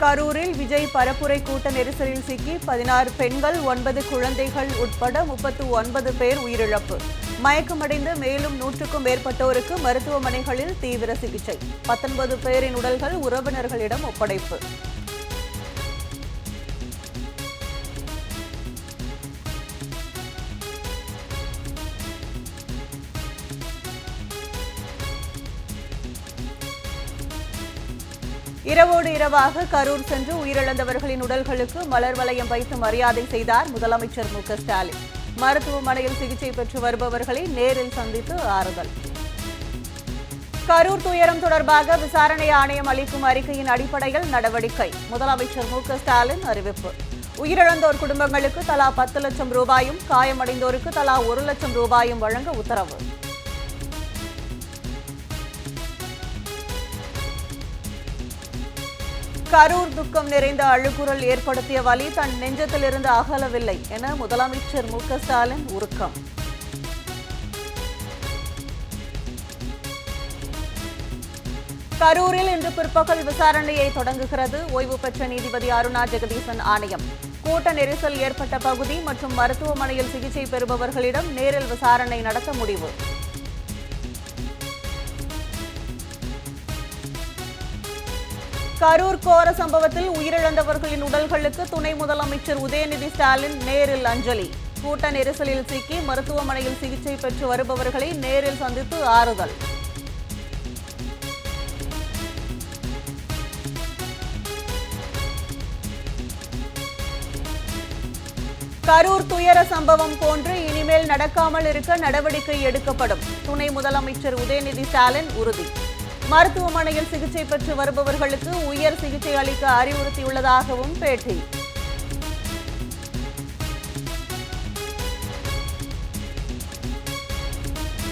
கரூரில் விஜய் பரப்புரை கூட்ட நெரிசலில் சிக்கி பதினாறு பெண்கள் ஒன்பது குழந்தைகள் உட்பட முப்பத்து ஒன்பது பேர் உயிரிழப்பு. மயக்கமடைந்து மேலும் நூற்றுக்கும் மேற்பட்டோருக்கு மருத்துவமனைகளில் தீவிர சிகிச்சை. பத்தொன்பது பேரின் உடல்கள் உறவினர்களிடம் ஒப்படைப்பு. இரவோடு இரவாக கரூர் சென்று உயிரிழந்தவர்களின் உடல்களுக்கு மலர் வளையம் வைத்து மரியாதை செய்தார் முதலமைச்சர் மு ஸ்டாலின். மருத்துவமனையில் சிகிச்சை பெற்று வருபவர்களை நேரில் சந்தித்து ஆறுதல். கரூர் துயரம் தொடர்பாக விசாரணை ஆணையம் அளிக்கும் அறிக்கையின் அடிப்படையில் நடவடிக்கை முதலமைச்சர் மு ஸ்டாலின் அறிவிப்பு. உயிரிழந்தோர் குடும்பங்களுக்கு தலா பத்து லட்சம் ரூபாயும் காயமடைந்தோருக்கு தலா ஒரு லட்சம் ரூபாயும் வழங்க உத்தரவு. கரூர் துக்கம் நிறைந்த அழுகுரல் ஏற்படுத்திய வலி தன் நெஞ்சத்திலிருந்து அகலவில்லை என முதலமைச்சர் மு க ஸ்டாலின் உருக்கம். கரூரில் இன்று பிற்பகல் விசாரணையை தொடங்குகிறது. ஓய்வு பெற்ற நீதிபதி அருணா ஜெகதீசன் ஆணையம். கூட்ட நெரிசல் ஏற்பட்ட பகுதி மற்றும் மருத்துவமனையில் சிகிச்சை பெறுபவர்களிடம் நேரில் விசாரணை நடத்த முடிவு. கரூர் கோர சம்பவத்தில் உயிரிழந்தவர்களின் உடல்களுக்கு துணை முதலமைச்சர் உதயநிதி ஸ்டாலின் நேரில் அஞ்சலி. கூட்ட நெரிசலில் சிக்கி மருத்துவமனையில் சிகிச்சை பெற்று வருபவர்களை நேரில் சந்தித்து ஆறுதல். கரூர் துயர சம்பவம் போன்று இனிமேல் நடக்காமல் இருக்க நடவடிக்கை எடுக்கப்படும். துணை முதலமைச்சர் உதயநிதி ஸ்டாலின் உறுதி. மருத்துவமனையில் சிகிச்சை பெற்று வருபவர்களுக்கு உயர் சிகிச்சை அளிக்க அறிவுறுத்தியுள்ளதாகவும் பேட்டி.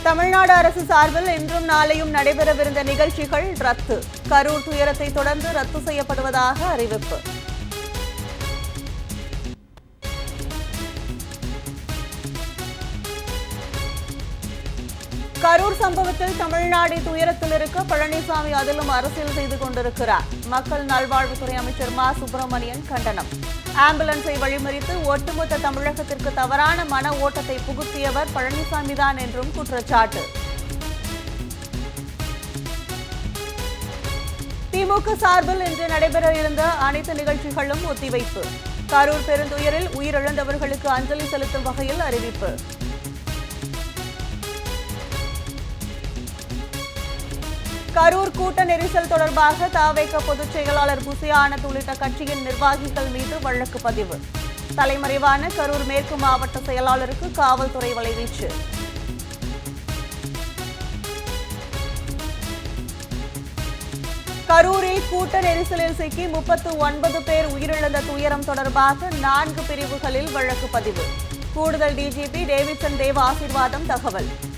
தமிழ்நாடு அரசு சார்பில் இன்றும் நாளையும் நடைபெறவிருந்த நிகழ்ச்சிகள் ரத்து. கரூர் துயரத்தை தொடர்ந்து ரத்து செய்யப்படுவதாக அறிவிப்பு. கரூர் சம்பவத்தில் தமிழ்நாடு துயரத்தில் இருக்க பழனிசாமி அதிலும் அரசியல் செய்து கொண்டிருக்கிறார். மக்கள் நல்வாழ்வுத்துறை அமைச்சர் மா. சுப்பிரமணியன் கண்டனம். ஆம்புலன்ஸை வழிமறித்து ஒட்டுமொத்த தமிழகத்திற்கு தவறான மன ஓட்டத்தை புகுத்தியவர் பழனிசாமிதான் என்றும் குற்றச்சாட்டு. திமுக சார்பில் இன்று நடைபெற இருந்த அனைத்து நிகழ்ச்சிகளும் ஒத்திவைப்பு. கரூர் பெருந்துயரில் உயிரிழந்தவர்களுக்கு அஞ்சலி செலுத்தும் வகையில் அறிவிப்பு. கரூர் கூட்ட நெரிசல் தொடர்பாக தாவேக பொதுச் செயலாளர் புசியானத் உள்ளிட்ட கட்சியின் நிர்வாகிகள் மீது வழக்கு பதிவு. தலைமறைவான கரூர் மேற்கு மாவட்ட செயலாளருக்கு காவல்துறை வலைவீச்சு. கரூரில் கூட்ட நெரிசலில் சிக்கி முப்பத்து ஒன்பது பேர் உயிரிழந்த துயரம் தொடர்பாக நான்கு பிரிவுகளில் வழக்கு பதிவு. கூடுதல் டிஜிபி டேவிட்சன் தேவ ஆசீர்வாதம் தகவல்.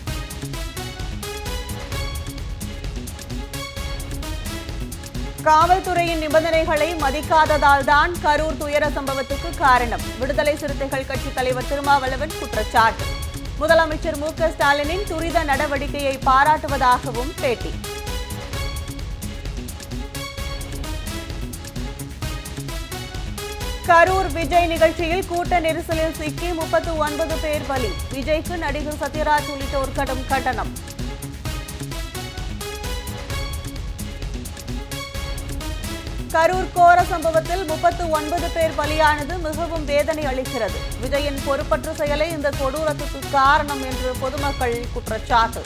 காவல்துறையின் நிபந்தனைகளை மதிக்காததால் தான் கரூர் துயர சம்பவத்துக்கு காரணம். விடுதலை சிறுத்தைகள் கட்சி தலைவர் திருமாவளவன் குற்றச்சாட்டு. முதலமைச்சர் மு க ஸ்டாலினின் துரித நடவடிக்கையை பாராட்டுவதாகவும் பேட்டி. கரூர் விஜய் நிகழ்ச்சியில் கூட்ட நெரிசலில் சிக்கி முப்பத்தி ஒன்பது பேர் பலி. விஜய்க்கு நடிகர் சத்யராஜ் உள்ளிட்டோர் கடும் கண்டனம். கரூர் கோர சம்பவத்தில் முப்பத்து ஒன்பது பேர் பலியானது மிகவும் வேதனை அளிக்கிறது. விஜயின் பொறுப்பற்ற செயலை இந்த கொடூரத்துக்கு காரணம் என்று பொதுமக்கள் குற்றச்சாட்டு.